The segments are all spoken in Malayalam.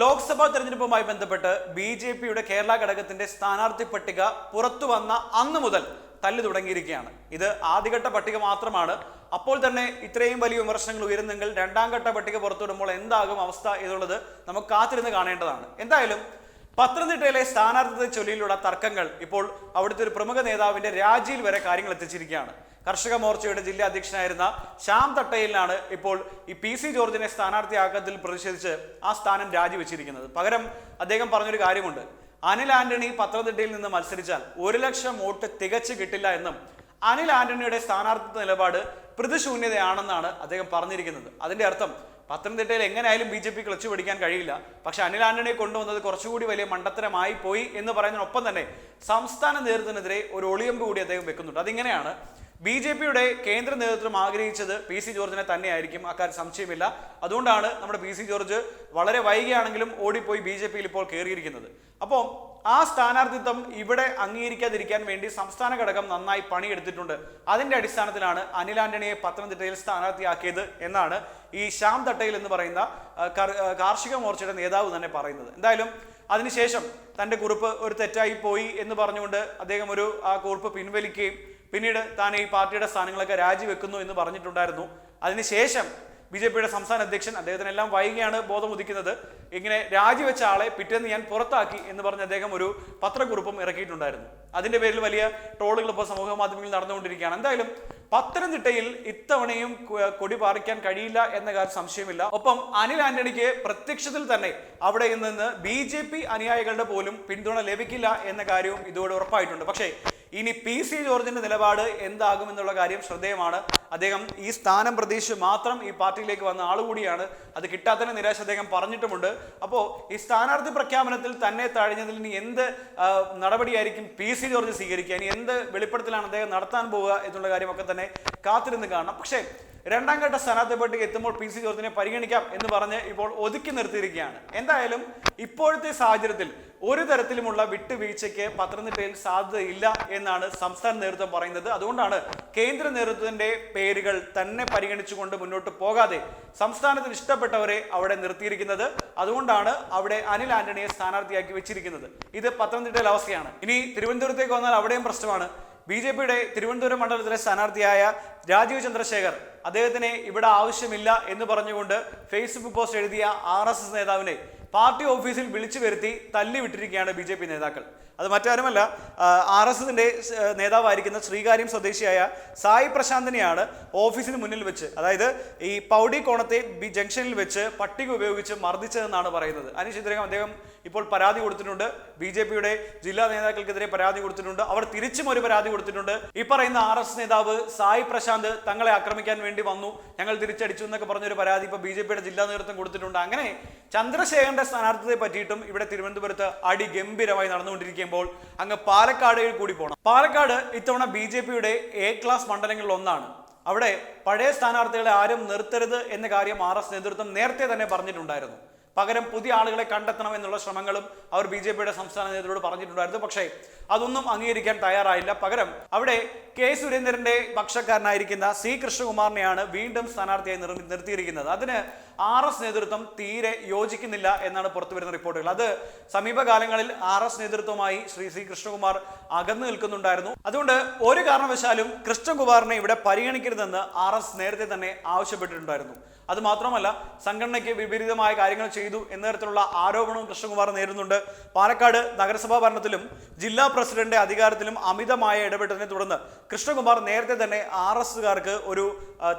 ലോക്സഭാ തെരഞ്ഞെടുപ്പുമായി ബന്ധപ്പെട്ട് ബി ജെ പിയുടെ കേരള ഘടകത്തിന്റെ സ്ഥാനാർത്ഥി പട്ടിക പുറത്തു വന്ന അന്ന് മുതൽ തല്ലു തുടങ്ങിയിരിക്കുകയാണ്. ഇത് ആദ്യഘട്ട പട്ടിക മാത്രമാണ്. അപ്പോൾ തന്നെ ഇത്രയും വലിയ വിമർശനങ്ങൾ ഉയരുന്നെങ്കിൽ രണ്ടാം ഘട്ട പട്ടിക പുറത്തുവിടുമ്പോൾ എന്താകും അവസ്ഥ എന്നുള്ളത് നമുക്ക് കാത്തിരുന്ന് കാണേണ്ടതാണ്. എന്തായാലും പത്തനംതിട്ടയിലെ സ്ഥാനാർത്ഥിത്വ ചൊല്ലിയിലുള്ള തർക്കങ്ങൾ ഇപ്പോൾ അവിടുത്തെ ഒരു പ്രമുഖ നേതാവിന്റെ രാജിയിൽ വരെ കാര്യങ്ങൾ എത്തിച്ചിരിക്കുകയാണ്. കർഷക മോർച്ചയുടെ ജില്ലാ അധ്യക്ഷനായിരുന്ന ശ്യാം തട്ടയിലാണ് ഇപ്പോൾ ഈ പി സി ജോർജിനെ സ്ഥാനാർത്ഥിയാക്കത്തിൽ പ്രതിഷേധിച്ച് ആ സ്ഥാനം രാജിവെച്ചിരിക്കുന്നത്. പകരം അദ്ദേഹം പറഞ്ഞൊരു കാര്യമുണ്ട്. അനിൽ ആന്റണി പത്തനംതിട്ടയിൽ നിന്ന് മത്സരിച്ചാൽ ഒരു ലക്ഷം വോട്ട് തികച്ചു കിട്ടില്ല എന്നും അനിൽ ആന്റണിയുടെ സ്ഥാനാർത്ഥിത്വ നിലപാട് പ്രതിശൂന്യതയാണെന്നാണ് അദ്ദേഹം പറഞ്ഞിരിക്കുന്നത്. അതിന്റെ അർത്ഥം പത്തനംതിട്ടയിൽ എങ്ങനെയായാലും ബി ജെ പി ക്ലച്ച് പിടിക്കാൻ കഴിയില്ല. പക്ഷെ അനിൽ ആന്റണിയെ കൊണ്ടുവന്നത് കുറച്ചുകൂടി വലിയ മണ്ടത്തരമായി പോയി എന്ന് പറയുന്നതിനൊപ്പം തന്നെ സംസ്ഥാന നേതൃത്വത്തിനെതിരെ ഒരു ഒളിയമ്പ് കൂടി അദ്ദേഹം വെക്കുന്നുണ്ട്. അതിങ്ങനെയാണ് ബി ജെ പിയുടെ കേന്ദ്ര നേതൃത്വം ആഗ്രഹിച്ചത് പി സി ജോർജിനെ തന്നെയായിരിക്കും. അക്കാര്യം സംശയമില്ല. അതുകൊണ്ടാണ് നമ്മുടെ പി സി ജോർജ് വളരെ വൈകിയാണെങ്കിലും ഓടിപ്പോയി ബി ജെ പിയിൽ ഇപ്പോൾ കയറിയിരിക്കുന്നത്. അപ്പോൾ ആ സ്ഥാനാർത്ഥിത്വം ഇവിടെ അംഗീകരിക്കാതിരിക്കാൻ വേണ്ടി സംസ്ഥാന ഘടകം നന്നായി പണിയെടുത്തിട്ടുണ്ട്. അതിന്റെ അടിസ്ഥാനത്തിലാണ് അനിൽ ആന്റണിയെ പത്തനംതിട്ടയിൽ സ്ഥാനാർത്ഥിയാക്കിയത് എന്നാണ് ഈ ശ്യാം തട്ടയിൽ എന്ന് പറയുന്ന കാർഷിക മോർച്ചയുടെ നേതാവ് തന്നെ പറയുന്നത്. എന്തായാലും അതിനുശേഷം തന്റെ കുറിപ്പ് ഒരു തെറ്റായി പോയി എന്ന് പറഞ്ഞുകൊണ്ട് അദ്ദേഹം ഒരു ആ കുറിപ്പ് പിൻവലിക്കുകയും പിന്നീട് താൻ ഈ പാർട്ടിയുടെ സ്ഥാനങ്ങളൊക്കെ രാജിവെക്കുന്നു എന്ന് പറഞ്ഞിട്ടുണ്ടായിരുന്നു. അതിനുശേഷം ബി ജെ പിയുടെ സംസ്ഥാന അധ്യക്ഷൻ അദ്ദേഹത്തിനെല്ലാം വൈകിയാണ് ബോധമുദിക്കുന്നത്. ഇങ്ങനെ രാജിവെച്ച ആളെ പിറ്റേന്ന് ഞാൻ പുറത്താക്കി എന്ന് പറഞ്ഞ് അദ്ദേഹം ഒരു പത്രക്കുറിപ്പും ഇറക്കിയിട്ടുണ്ടായിരുന്നു. അതിന്റെ പേരിൽ വലിയ ട്രോളുകൾ ഇപ്പോൾ സമൂഹ മാധ്യമങ്ങളിൽ നടന്നുകൊണ്ടിരിക്കുകയാണ്. എന്തായാലും പത്തനംതിട്ടയിൽ ഇത്തവണയും കൊടി പാറിക്കാൻ കഴിയില്ല എന്ന കാര്യം സംശയമില്ല. ഒപ്പം അനിൽ ആന്റണിക്ക് പ്രത്യക്ഷത്തിൽ തന്നെ അവിടെ നിന്ന് ബി ജെ പി അനുയായികളുടെ പോലും പിന്തുണ ലഭിക്കില്ല എന്ന കാര്യവും ഇതോടെ ഉറപ്പായിട്ടുണ്ട്. പക്ഷേ ഇനി പി സി ജോർജിന്റെ നിലപാട് എന്താകും എന്നുള്ള കാര്യം ശ്രദ്ധേയമാണ്. അദ്ദേഹം ഈ സ്ഥാനം പ്രതീക്ഷിച്ച് മാത്രം ഈ പാർട്ടിയിലേക്ക് വന്ന ആളുകൂടിയാണ് അത് കിട്ടാത്തതിന് നിരാശ അദ്ദേഹം പറഞ്ഞിട്ടുമുണ്ട്. അപ്പോൾ ഈ സ്ഥാനാർത്ഥി പ്രഖ്യാപനത്തിൽ തന്നെ തഴഞ്ഞതിൽ ഇനി എന്ത് നടപടിയായിരിക്കും പി സി ജോർജ് സ്വീകരിക്കുക? ഇനി എന്ത് വെളിപ്പെടുത്തലാണ് അദ്ദേഹം നടത്താൻ പോവുക എന്നുള്ള കാര്യമൊക്കെ തന്നെ കാത്തിരുന്ന് കാണണം. പക്ഷേ രണ്ടാം ഘട്ട സ്ഥാനാർത്ഥി പട്ടിക എത്തുമ്പോൾ പി സി ജോർജിനെ പരിഗണിക്കാം എന്ന് പറഞ്ഞ് ഇപ്പോൾ ഒതുക്കി നിർത്തിയിരിക്കുകയാണ്. എന്തായാലും ഇപ്പോഴത്തെ സാഹചര്യത്തിൽ ഒരു തരത്തിലുമുള്ള വിട്ടുവീഴ്ചയ്ക്ക് പത്തനംതിട്ടയിൽ സാധ്യതയില്ല എന്നാണ് സംസ്ഥാന നേതൃത്വം പറയുന്നത്. അതുകൊണ്ടാണ് കേന്ദ്ര നേതൃത്വത്തിന്റെ പേരുകൾ തന്നെ പരിഗണിച്ചുകൊണ്ട് മുന്നോട്ട് പോകാതെ സംസ്ഥാനത്തിന് ഇഷ്ടപ്പെട്ടവരെ അവിടെ നിർത്തിയിരിക്കുന്നത്. അതുകൊണ്ടാണ് അവിടെ അനിൽ ആന്റണിയെ സ്ഥാനാർത്ഥിയാക്കി വെച്ചിരിക്കുന്നത്. ഇത് പത്തനംതിട്ടയിലെ അവസ്ഥയാണ്. ഇനി തിരുവനന്തപുരത്തേക്ക് വന്നാൽ അവിടെയും പ്രശ്നമാണ്. ബി ജെ പിയുടെ തിരുവനന്തപുരം മണ്ഡലത്തിലെ സ്ഥാനാർത്ഥിയായ രാജീവ് ചന്ദ്രശേഖർ അദ്ദേഹത്തിന് ഇവിടെ ആവശ്യമില്ല എന്ന് പറഞ്ഞുകൊണ്ട് ഫേസ്ബുക്ക് പോസ്റ്റ് എഴുതിയ ആർ നേതാവിനെ പാർട്ടി ഓഫീസിൽ വിളിച്ചു വരുത്തി തല്ലി വിട്ടിരിക്കുകയാണ് ബി ജെ പി നേതാക്കൾ. അത് മറ്റാരുമല്ല ആർ എസ് എസിന്റെ നേതാവായിരിക്കുന്ന ശ്രീകാര്യം സ്വദേശിയായ സായി പ്രശാന്തിനെയാണ് ഓഫീസിന് മുന്നിൽ വെച്ച് അതായത് ഈ പൗഡി കോണത്തെ ബി ജംഗ്ഷനിൽ വെച്ച് പട്ടിക ഉപയോഗിച്ച് മർദ്ദിച്ചതെന്നാണ് പറയുന്നത്. അതിനുശേഷം അദ്ദേഹം ഇപ്പോൾ പരാതി കൊടുത്തിട്ടുണ്ട്. ബി ജെ പിയുടെ ജില്ലാ നേതാക്കൾക്കെതിരെ പരാതി കൊടുത്തിട്ടുണ്ട്. അവർ തിരിച്ചും ഒരു പരാതി കൊടുത്തിട്ടുണ്ട്. ഈ പറയുന്ന ആർ എസ് നേതാവ് സായി പ്രശാന്ത് തങ്ങളെ ആക്രമിക്കാൻ വേണ്ടി വന്നു. ഞങ്ങൾ തിരിച്ചടിച്ചു എന്നൊക്കെ പറഞ്ഞൊരു പരാതി ഇപ്പോൾ ബി ജെ പിയുടെ ജില്ലാ നേതൃത്വം കൊടുത്തിട്ടുണ്ട്. അങ്ങനെ ചന്ദ്രശേഖരന്റെ സ്ഥാനാർത്ഥിയെ പറ്റിയിട്ടും ഇവിടെ തിരുവനന്തപുരത്ത് അടി ഗംഭീരമായി നടന്നുകൊണ്ടിരിക്കുമ്പോൾ അങ്ങ് പാലക്കാട് കൂടി പോകണം പാലക്കാട് ഇത്തവണ ബി ജെ പിയുടെ എ ക്ലാസ് മണ്ഡലങ്ങളിൽ ഒന്നാണ്. അവിടെ പഴയ സ്ഥാനാർത്ഥികളെ ആരും നിർത്തരുത് എന്ന കാര്യം ആർ എസ് നേതൃത്വം നേരത്തെ തന്നെ പറഞ്ഞിട്ടുണ്ടായിരുന്നു. പകരം പുതിയ ആളുകളെ കണ്ടെത്തണം എന്നുള്ള ശ്രമങ്ങളും അവർ ബി ജെ പിയുടെ സംസ്ഥാന നേതൃത്വത്തോട് പറഞ്ഞിട്ടുണ്ടായിരുന്നു. പക്ഷേ അതൊന്നും അംഗീകരിക്കാൻ തയ്യാറായില്ല. പകരം അവിടെ കെ സുരേന്ദ്രന്റെ പക്ഷക്കാരനായിരിക്കുന്ന സി കൃഷ്ണകുമാറിനെയാണ് വീണ്ടും സ്ഥാനാർത്ഥിയായി നിർ- നിർത്തിയിരിക്കുന്നത്. അതിന് ആർ എസ് നേതൃത്വം തീരെ യോജിക്കുന്നില്ല എന്നാണ് പുറത്തു വരുന്ന റിപ്പോർട്ടുകൾ. അത് സമീപകാലങ്ങളിൽ ആർ എസ് നേതൃത്വമായി ശ്രീ സി കൃഷ്ണകുമാർ അകന്നു നിൽക്കുന്നുണ്ടായിരുന്നു. അതുകൊണ്ട് ഒരു കാരണവശാലും കൃഷ്ണകുമാറിനെ ഇവിടെ പരിഗണിക്കരുതെന്ന് ആർ എസ് നേരത്തെ തന്നെ ആവശ്യപ്പെട്ടിട്ടുണ്ടായിരുന്നു. അത് മാത്രമല്ല സംഘടനയ്ക്ക് വിപരീതമായ കാര്യങ്ങൾ ചെയ്തു എന്ന തരത്തിലുള്ള ആരോപണവും കൃഷ്ണകുമാർ നേരിടുന്നുണ്ട്. പാലക്കാട് നഗരസഭാ ഭരണത്തിലും ജില്ലാ പ്രസിഡന്റ് അധികാരത്തിലും അമിതമായ ഇടപെട്ടതിനെ തുടർന്ന് കൃഷ്ണകുമാർ നേരത്തെ തന്നെ ആർ ഒരു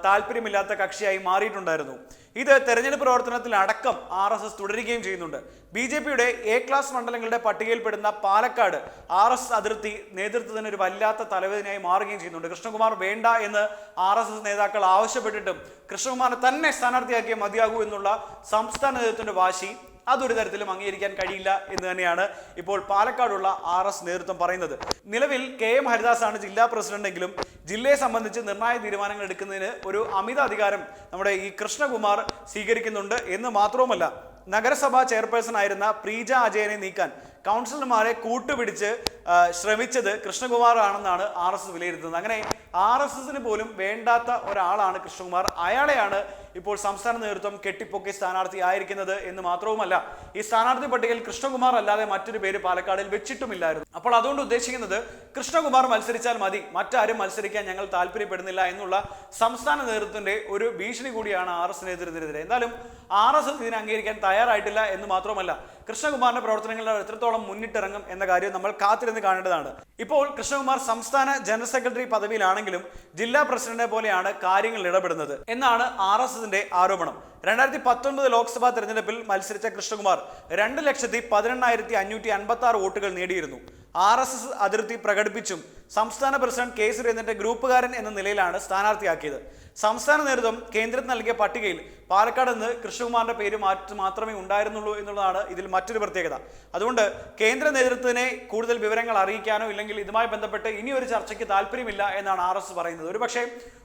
താല്പര്യമില്ലാത്ത കക്ഷിയായി മാറിയിട്ടുണ്ടായിരുന്നു. ഇത് തെരഞ്ഞെടുപ്പ് പ്രവർത്തനത്തിൽ അടക്കം ആർ എസ് എസ് തുടരുകയും ചെയ്യുന്നുണ്ട്. ബി ജെ പിയുടെ എ ക്ലാസ് മണ്ഡലങ്ങളുടെ പട്ടികയിൽപ്പെടുന്ന പാലക്കാട് ആർ എസ് അതിർത്തി നേതൃത്വത്തിന് ഒരു വല്ലാത്ത തലവേദനയായി മാറുകയും ചെയ്യുന്നുണ്ട്. കൃഷ്ണകുമാർ വേണ്ട എന്ന് ആർ എസ് എസ് നേതാക്കൾ ആവശ്യപ്പെട്ടിട്ടും കൃഷ്ണകുമാറിനെ തന്നെ സ്ഥാനാർത്ഥിയാക്കിയേ മതിയാകൂ എന്നുള്ള സംസ്ഥാന നേതൃത്വത്തിന്റെ വാശി അതൊരു തരത്തിലും അംഗീകരിക്കാൻ കഴിയില്ല എന്ന് തന്നെയാണ് ഇപ്പോൾ പാലക്കാടുള്ള ആർ എസ് നേതൃത്വം പറയുന്നത്. നിലവിൽ കെ എം ഹരിദാസാണ് ജില്ലാ പ്രസിഡന്റെങ്കിലും ജില്ലയെ സംബന്ധിച്ച് നിർണായക തീരുമാനങ്ങൾ എടുക്കുന്നതിന് ഒരു അമിത അധികാരം നമ്മുടെ ഈ കൃഷ്ണകുമാർ സ്വീകരിക്കുന്നുണ്ട് എന്ന് മാത്രവുമല്ല നഗരസഭാ ചെയർപേഴ്സൺ ആയിരുന്ന പ്രീജ അജയനെ നീക്കാൻ കൗൺസിലർമാരെ കൂട്ടുപിടിച്ച് ശ്രമിച്ചത് കൃഷ്ണകുമാർ ആണെന്നാണ് ആർ എസ് എസ് വിലയിരുത്തുന്നത്. അങ്ങനെ ആർ എസ് എസിന് പോലും വേണ്ടാത്ത ഒരാളാണ് കൃഷ്ണകുമാർ. അയാളെയാണ് ഇപ്പോൾ സംസ്ഥാന നേതൃത്വം കെട്ടിപ്പൊക്കി സ്ഥാനാർത്ഥി ആയിരിക്കുന്നത് എന്ന് മാത്രവുമല്ല ഈ സ്ഥാനാർത്ഥി പട്ടികയിൽ കൃഷ്ണകുമാർ അല്ലാതെ മറ്റൊരു പേര് പാലക്കാടിൽ വെച്ചിട്ടുമില്ലായിരുന്നു. അപ്പോൾ അതുകൊണ്ട് ഉദ്ദേശിക്കുന്നത് കൃഷ്ണകുമാർ മത്സരിച്ചാൽ മതി മറ്റാരും മത്സരിക്കാൻ ഞങ്ങൾ താല്പര്യപ്പെടുന്നില്ല എന്നുള്ള സംസ്ഥാന നേതൃത്വത്തിന്റെ ഒരു ഭീഷണി കൂടിയാണ് ആർ എസ് നേതൃത്വത്തിനെതിരെ ആർ എസ് എസ് ഇതിനെ അംഗീകരിക്കാൻ തയ്യാറായിട്ടില്ല എന്ന് മാത്രമല്ല കൃഷ്ണകുമാറിന്റെ പ്രവർത്തനങ്ങളിൽ എത്രത്തോളം മുന്നിട്ടിറങ്ങും എന്ന കാര്യം നമ്മൾ കാത്തിരുന്ന് കാണേണ്ടതാണ്. ഇപ്പോൾ കൃഷ്ണകുമാർ സംസ്ഥാന ജനറൽ സെക്രട്ടറി പദവിയിലാണെങ്കിലും ജില്ലാ പ്രസിഡന്റിനെ പോലെയാണ് കാര്യങ്ങൾ ഇടപെടുന്നത് എന്നാണ് ആർ എസ് എസിന്റെ ആരോപണം. രണ്ടായിരത്തി പത്തൊൻപത് ലോക്സഭാ തെരഞ്ഞെടുപ്പിൽ മത്സരിച്ച കൃഷ്ണകുമാർ രണ്ട് ലക്ഷത്തി പതിനെണ്ണായിരത്തി അഞ്ഞൂറ്റി അൻപത്തി ആറ് വോട്ടുകൾ നേടിയിരുന്നു. ആർ എസ് എസ് അതിർത്തി പ്രകടിപ്പിച്ചും സംസ്ഥാന പ്രസിഡന്റ് കെ സുരേന്ദ്രന്റെ ഗ്രൂപ്പുകാരൻ എന്ന നിലയിലാണ് സ്ഥാനാർത്ഥിയാക്കിയത്. സംസ്ഥാന നേതൃത്വം കേന്ദ്രത്തിന് നൽകിയ പട്ടികയിൽ പാലക്കാട് നിന്ന് കൃഷ്ണകുമാറിന്റെ പേര് മാറ്റി മാത്രമേ ഉണ്ടായിരുന്നുള്ളൂ എന്നുള്ളതാണ് ഇതിൽ മറ്റൊരു പ്രത്യേകത. അതുകൊണ്ട് കേന്ദ്ര നേതൃത്വത്തിനെ കൂടുതൽ വിവരങ്ങൾ അറിയിക്കാനോ ഇല്ലെങ്കിൽ ഇതുമായി ബന്ധപ്പെട്ട് ഇനി ഒരു ചർച്ചയ്ക്ക് താല്പര്യമില്ല എന്നാണ് ആർ എസ് പറയുന്നത്. ഒരു പക്ഷേ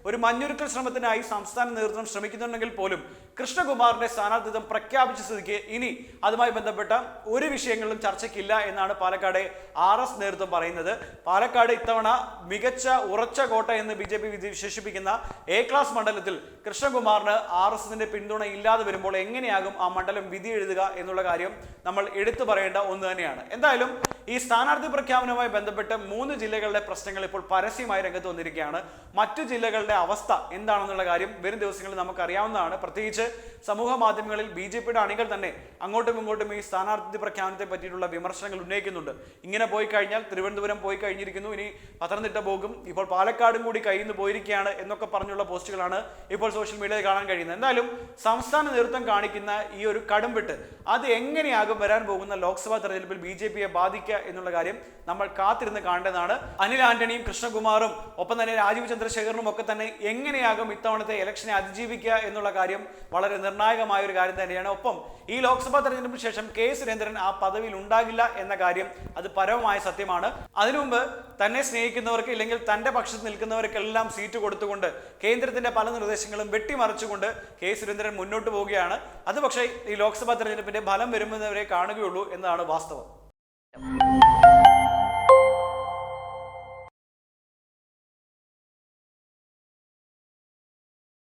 ഒരു മഞ്ഞുരുക്കൽ ശ്രമത്തിനായി സംസ്ഥാന നേതൃത്വം ശ്രമിക്കുന്നുണ്ടെങ്കിൽ പോലും കൃഷ്ണകുമാറിന്റെ സ്ഥാനാർത്ഥിത്വം പ്രഖ്യാപിച്ച സ്ഥിതിക്ക് ഇനി അതുമായി ബന്ധപ്പെട്ട ഒരു വിഷയങ്ങളിലും ചർച്ചയ്ക്കില്ല എന്നാണ് പാലക്കാട് ആർ എസ് നേതൃത്വം പറയുന്നത്. പാലക്കാട് ഇത്തവണ മികച്ച ഉറച്ച കോട്ട എന്ന് ബി ജെ പി വിശേഷിപ്പിക്കുന്ന എ ക്ലാസ് മണ്ഡലത്തിൽ കൃഷ്ണകുമാറിന് ആർ എസ് എസിന്റെ പിന്തുണ ഇല്ലാതെ വരുമ്പോൾ എങ്ങനെയാകും ആ മണ്ഡലം വിധി എഴുതുക എന്നുള്ള കാര്യം നമ്മൾ എടുത്തു പറയേണ്ട ഒന്ന് തന്നെയാണ്. എന്തായാലും ഈ സ്ഥാനാർത്ഥി പ്രഖ്യാപനവുമായി ബന്ധപ്പെട്ട് മൂന്ന് ജില്ലകളുടെ പ്രശ്നങ്ങൾ ഇപ്പോൾ പരസ്യമായി രംഗത്ത് വന്നിരിക്കുകയാണ്. മറ്റു ജില്ലകളുടെ അവസ്ഥ എന്താണെന്നുള്ള കാര്യം വരും ദിവസങ്ങളിൽ നമുക്കറിയാവുന്നതാണ്. പ്രത്യേകിച്ച് സമൂഹ മാധ്യമങ്ങളിൽ ബി ജെ പിയുടെ അണികൾ തന്നെ അങ്ങോട്ടും ഇങ്ങോട്ടും ഈ സ്ഥാനാർത്ഥി പ്രഖ്യാപനത്തെ പറ്റിയിട്ടുള്ള വിമർശനങ്ങൾ ഉന്നയിക്കുന്നുണ്ട്. ഇങ്ങനെ പോയി കഴിഞ്ഞാൽ തിരുവനന്തപുരം പോയി കഴിഞ്ഞിരിക്കുന്നു. ഇനി പത്തനംതിട്ട പോകും. ഇപ്പോൾ പാലക്കാടും കൂടി കയ്യിൽ പോയിരിക്കുകയാണ് എന്നൊക്കെ പറഞ്ഞുള്ള പോസ്റ്റുകളാണ് ഇപ്പോൾ സോഷ്യൽ മീഡിയയിൽ കാണാൻ കഴിയുന്നത്. എന്തായാലും സംസ്ഥാന നേതൃത്വം കാണിക്കുന്ന ഈ ഒരു കടുംപിട്ട് അത് എങ്ങനെയാകും വരാൻ പോകുന്ന ലോക്സഭാ തെരഞ്ഞെടുപ്പിൽ ബി ജെ പിയെ ബാധിക്കുക എന്നുള്ള കാര്യം നമ്മൾ കാത്തിരുന്ന് കാണേണ്ടതാണ്. അനിൽ ആന്റണിയും കൃഷ്ണകുമാറും ഒപ്പം തന്നെ രാജീവ് ചന്ദ്രശേഖരനും ഒക്കെ തന്നെ എങ്ങനെയാകും ഇത്തവണത്തെ ഇലക്ഷനെ അതിജീവിക്കുക എന്നുള്ള കാര്യം വളരെ നിർണായകമായ ഒരു കാര്യം തന്നെയാണ്. ഒപ്പം ഈ ലോക്സഭാ തെരഞ്ഞെടുപ്പിന് ശേഷം കെ സുരേന്ദ്രൻ ആ പദവിയിൽ ഉണ്ടാകില്ല എന്ന കാര്യം അത് പരമമായ സത്യമാണ്. അതിനു മുമ്പ് തന്നെ സ്നേഹിക്കുന്നവർക്ക് ഇല്ലെങ്കിൽ തന്റെ പക്ഷത്ത് നിൽക്കുന്നവർക്കെല്ലാം സീറ്റ് കൊടുത്തുകൊണ്ട് കേന്ദ്രത്തിന്റെ പല നിർദ്ദേശങ്ങളും വെട്ടിമറിച്ചുകൊണ്ട് കെ സുരേന്ദ്രൻ മുന്നോട്ട് പോവുകയാണ്. അത് പക്ഷേ ഈ ലോക്സഭാ തെരഞ്ഞെടുപ്പിന്റെ ഫലം വരുമെന്നവരെ കാണുകയുള്ളൂ എന്നതാണ് വാസ്തവം.